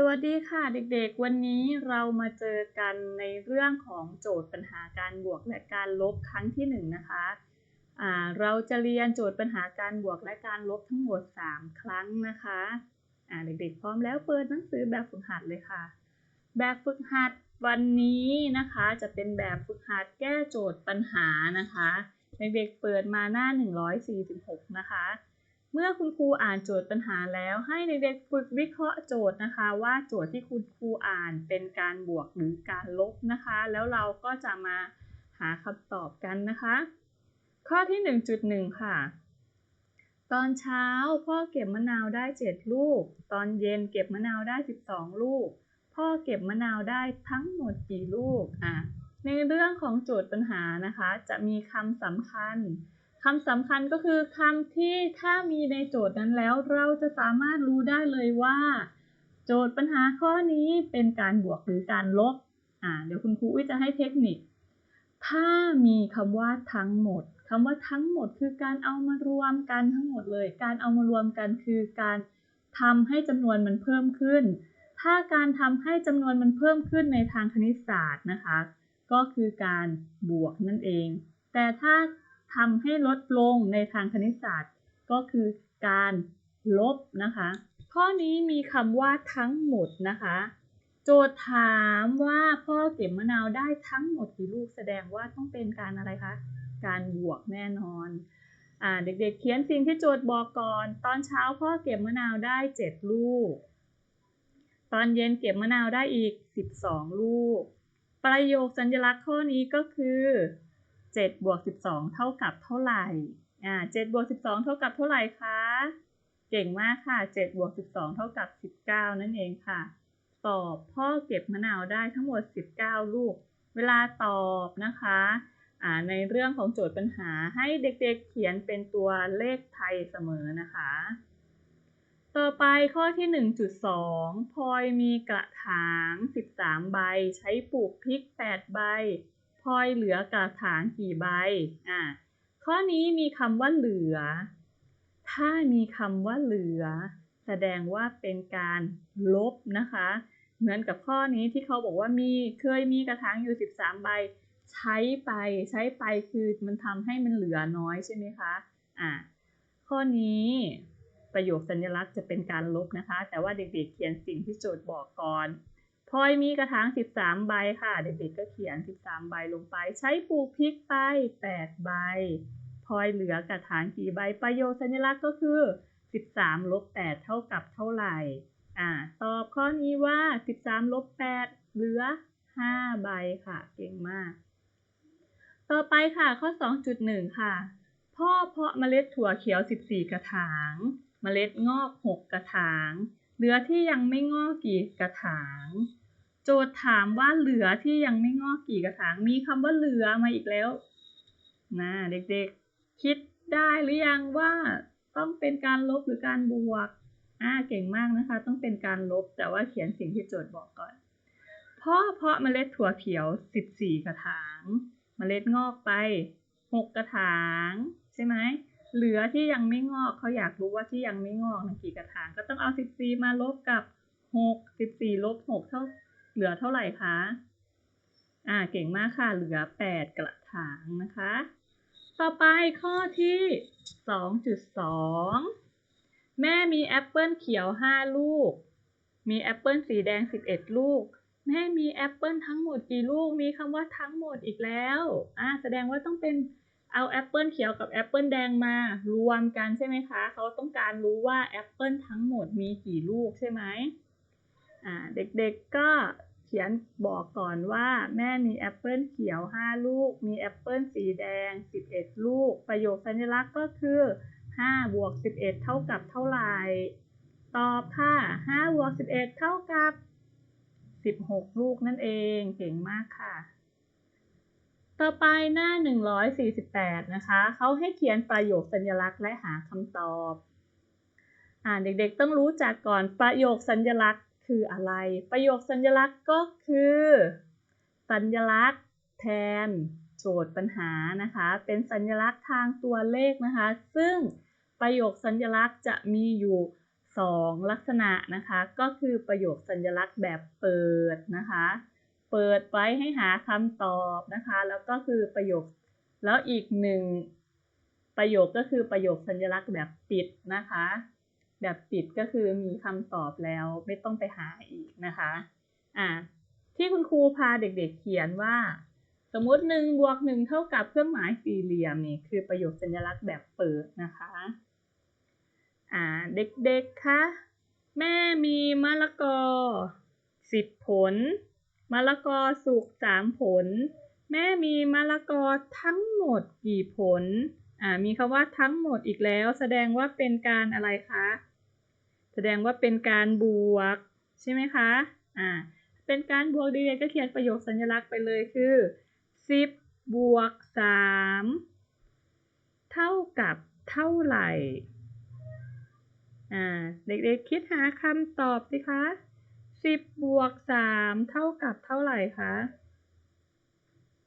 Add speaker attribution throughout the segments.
Speaker 1: สวัสดีค่ะเด็กๆ วันนี้เรามาเจอกันในเรื่องของโจทย์ปัญหาการบวกและการลบครั้งที่1นนะคะะเราจะเรียนโจทย์ปัญหาการบวกและการลบทั้งหมด 3 ครั้งนะคะะเด็กๆ พร้อมแล้วเปิดหนังสือแบบฝึกหัดเลยค่ะ แบบฝึกหัดวันนี้นะคะจะเป็นแบบฝึกหัดแก้โจทย์ปัญหานะคะ เด็กๆ เปิดมาหน้า 146 นะคะ เมื่อคุณครูอ่านโจทย์ปัญหาแล้วให้เด็กๆฝึกวิเคราะห์โจทย์นะคะ ว่าโจทย์ที่คุณครูอ่านเป็นการบวกหรือการลบนะคะ แล้วเราก็จะมาหาคำตอบกันนะคะ ข้อที่ 1.1 ค่ะ ตอนเช้าพ่อเก็บมะนาวได้ 7 ลูก ตอนเย็นเก็บมะนาวได้ 12 ลูก พ่อเก็บมะนาวได้ทั้งหมดกี่ลูกอะในเรื่องของโจทย์ปัญหานะคะ จะมีคำสำคัญ คำสำคัญก็คือคำที่ถ้ามีในโจทย์นั้นแล้ว เราจะสามารถรู้ได้เลยว่า โจทย์ปัญหาข้อนี้เป็นการบวกหรือการลบอ่าเดี๋ยวคุณครูจะให้เทคนิค ถ้ามีคำว่าทั้งหมดคำว่าทั้งหมดคือการเอามารวมกันทั้งหมดเลย การเอามารวมกันคือการทำให้จำนวนมันเพิ่มขึ้น ถ้าการทำให้จำนวนมันเพิ่มขึ้นในทางคณิตศาสตร์นะคะ ก็คือการบวกนั่นเอง แต่ถ้า ทำให้ลดลงในทางคณิตศาสตร์ ก็คือการลบนะคะ ข้อนี้มีคำว่าทั้งหมดนะคะ โจทย์ถามว่าพ่อเก็บมะนาวได้ทั้งหมดกี่ลูกแสดงว่าต้องเป็นการอะไรคะ การบวกแน่นอนอ่าเด็กๆเเขียนสิ่งที่โจทย์บอกก่อน ตอนเช้าพ่อเก็บมะนาวได้ 7 ลูก ตอนเย็นเก็บมะนาวได้อีก 12 ลูก ประโยคสัญลักษณ์ข้อนี้ก็คือ 7บวก12 เท่ากับเท่าไหร่ อ่า7บวก12 เท่ากับเท่าไหร่คะ เก่งมากค่ะ7บวก12 เท่ากับ 19 นั่นเองค่ะ ตอบพ่อเก็บมะนาวได้ทั้งหมด 19 ลูก เวลาตอบนะคะอ่าในเรื่องของโจทย์ปัญหาให้เด็กๆเขียนเป็นตัวเลขไทยเสมอนะคะ ต่อไปข้อที่ 1.2พลอยมีกระถาง 13 ใบ ใช้ปลูกพริก 8 ใบ ลอยเหลือกระถางกี่ใบอ่าข้อนี้มีคำว่าเหลือ ถ้ามีคำว่าเหลือ แสดงว่าเป็นการลบนะคะ เหมือนกับข้อนี้ที่เขาบอกว่ามีเคยมีกระถางอยู่ 13 ใบ ใช้ไปใช้ไปคือมันทำให้มันเหลือน้อยใช่ไหมคะอ่าข้อนี้ประโยคสัญลักษณ์จะเป็นการลบนะคะ แต่ว่าเด็กๆเขียนสิ่งที่โจทย์บอกก่อน พลอยมีกระถาง 13 ใบค่ะ เด็กๆก็เขียน 13 ใบลงไป ใช้ปลูกพริกไป 8 ใบพลอยเหลือกระถางกี่ใบประโยคสัญลักษณ์ก็คือ 13ลบ8เท่ากับเท่าไหร่อ่าตอบข้อนี้ว่า 13ลบ8เหลือ 5 ใบค่ะ เก่งมาก ต่อไปค่ะข้อ 2.1 ค่ะ พ่อเพาะเมล็ดถั่วเขียว 14 กระถาง เมล็ดงอก 6 กระถาง เหลือที่ยังไม่งอกกี่กระถาง โจทย์ถามว่าเหลือที่ยังไม่งอกกี่กระถาง มีคำว่าเหลือมาอีกแล้วนะเด็กๆ คิดได้หรือยังว่าต้องเป็นการลบหรือการบวกอ่าเก่งมากนะคะ ต้องเป็นการลบแต่ว่าเขียนสิ่งที่โจทย์บอกก่อนพ่อเพาะเมล็ดถั่วเขียว 14 กระถาง เมล็ดงอกไป 6 กระถาง ใช่ไหม เหลือที่ยังไม่งอกเขาอยากรู้ว่าที่ยังไม่งอกนะกี่กระถางก็ต้องเอา14มาลบกับ6 14ลบ6เท่าเหลือเท่าไหร่คะอ่าเก่งมากค่ะเหลือ8กระถางนะคะ ต่อไปข้อที่2.2แม่มีแอปเปิลเขียว5ลูก มีแอปเปิลสีแดง11ลูก แม่มีแอปเปิลทั้งหมดกี่ลูกมีคำว่าทั้งหมดอีกแล้วอ่าแสดงว่าต้องเป็น เอาแอปเปิลเขียวกับแอปเปิลแดงมารวมกันใช่ไหมคะ เขาต้องการรู้ว่าแอปเปิลทั้งหมดมีกี่ลูกใช่ไหมอ่าเด็กๆก็เขียนบอกก่อนว่าแม่มีแอปเปิลเขียว 5 ลูก มีแอปเปิลสีแดง 11 ลูก ประโยคสัญลักษณ์ก็คือ5บวก11 เท่ากับเท่าไหร่ ตอบค่ะ5บวก11 เท่ากับ 16 ลูกนั่นเอง เก่งมากค่ะ ต่อไปหน้า 148 นะคะ เขาให้เขียนประโยคสัญลักษณ์และหาคำตอบ อ่าเด็กๆต้องรู้จักก่อนประโยคสัญลักษณ์คืออะไร ประโยคสัญลักษณ์ก็คือ สัญลักษณ์ แทน โจทย์ปัญหานะคะ เป็นสัญลักษณ์ทางตัวเลขนะคะ ซึ่งประโยคสัญลักษณ์จะมีอยู่สองลักษณะนะคะ ก็คือประโยคสัญลักษณ์แบบเปิดนะคะ เปิดไว้ให้หาคำตอบนะคะ แล้วก็คือประโยค แล้วอีกหนึ่งประโยคก็คือประโยคสัญลักษณ์แบบปิดนะคะ แบบปิดก็คือมีคำตอบแล้วไม่ต้องไปหาอีกนะคะอ่าที่คุณครูพาเด็กๆเขียนว่า สมมติหนึ่งบวกหนึ่งเท่ากับเครื่องหมายสี่เหลี่ยมนี่คือประโยคสัญลักษณ์แบบเปิดนะคะอ่าเด็กๆคะแม่มีมะละกอสิบผล มะละกอสุกสามผล แม่มีมะละกอทั้งหมดกี่ผล อ่า มีคำว่าทั้งหมดอีกแล้ว แสดงว่าเป็นการอะไรคะ แสดงว่าเป็นการบวก ใช่ไหมคะ อ่า เป็นการบวกดีก็เขียนประโยคสัญลักษณ์ไปเลยคือสิบบวกสามเท่ากับเท่าไหร่ อ่า เด็กๆคิดหาคำตอบสิคะ สิบบวกสามเท่ากับเท่าไหร่คะ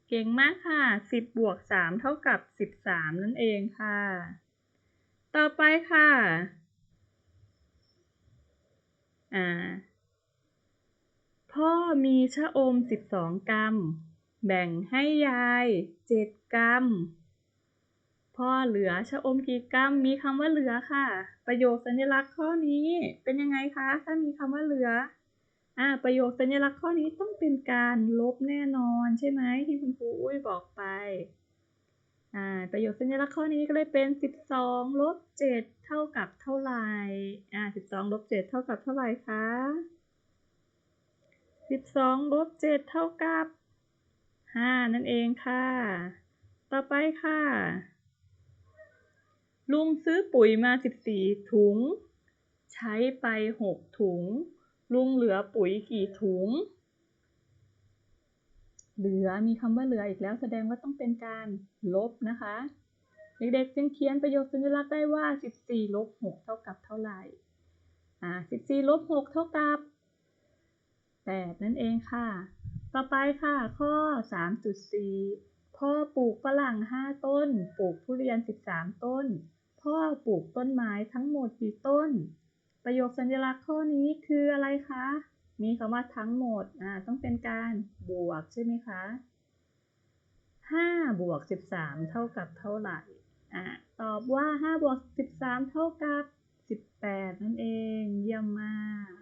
Speaker 1: เก่งมากค่ะสิบบวกสามเท่ากับสิบสามนั่นเองค่ะ ต่อไปค่ะ อ่า พ่อมีชะอมสิบสองกรัม แบ่งให้ยายเจ็ดกรัม พ่อเหลือชะอมกี่กรัม มีคำว่าเหลือค่ะ ประโยคสัญลักษณ์ข้อนี้เป็นยังไงคะ ถ้ามีคำว่าเหลือ อ่าประโยคสัญลักษณ์ข้อนี้ต้องเป็นการลบแน่นอนใช่ไหมที่คุณครูอุ้ยบอกไปอ่าประโยคสัญลักษณ์ข้อนี้ก็เลยเป็น 12ลบ7เท่ากับเท่าไหร่อ่า12ลบ7เท่ากับเท่าไหร่คะ12ลบ7เท่ากับ5นั่นเองค่ะ ต่อไปค่ะ ลุงซื้อปุ๋ยมา 14 ถุง ใช้ไป 6 ถุง ลุงเหลือปุ๋ยกี่ถุง เหลือมีคำว่าเหลืออีกแล้วแสดงว่าต้องเป็นการลบนะคะ เด็กๆจึงเขียนประโยคสัญลักษณ์ได้ว่า 14ลบ6เท่ากับเท่าไหร่อ่า14ลบ6เท่ากับ 8 นั่นเองค่ะ ต่อไปค่ะ ข้อ 3.4 พ่อปลูกฝรั่ง 5 ต้น ปลูกทุเรียน 13 ต้น พ่อปลูกต้นไม้ทั้งหมดกี่ต้น ประโยคสัญลักษณ์ข้อนี้คืออะไรคะ มีคำว่าทั้งหมด อ่า ต้องเป็นการบวกใช่ไหมคะ5บวก13 เท่ากับเท่าไหร่ อ่า ตอบว่า5บวก13 เท่ากับ 18 นั่นเอง เยี่ยมมาก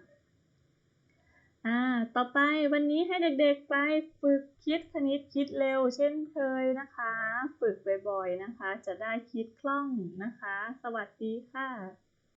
Speaker 1: อ่า ต่อไปวันนี้ให้เด็กๆไปฝึกคิดคณิตคิดเร็ว เช่นเคยนะคะ ฝึกบ่อยๆนะคะ จะได้คิดคล่องนะคะ สวัสดีค่ะ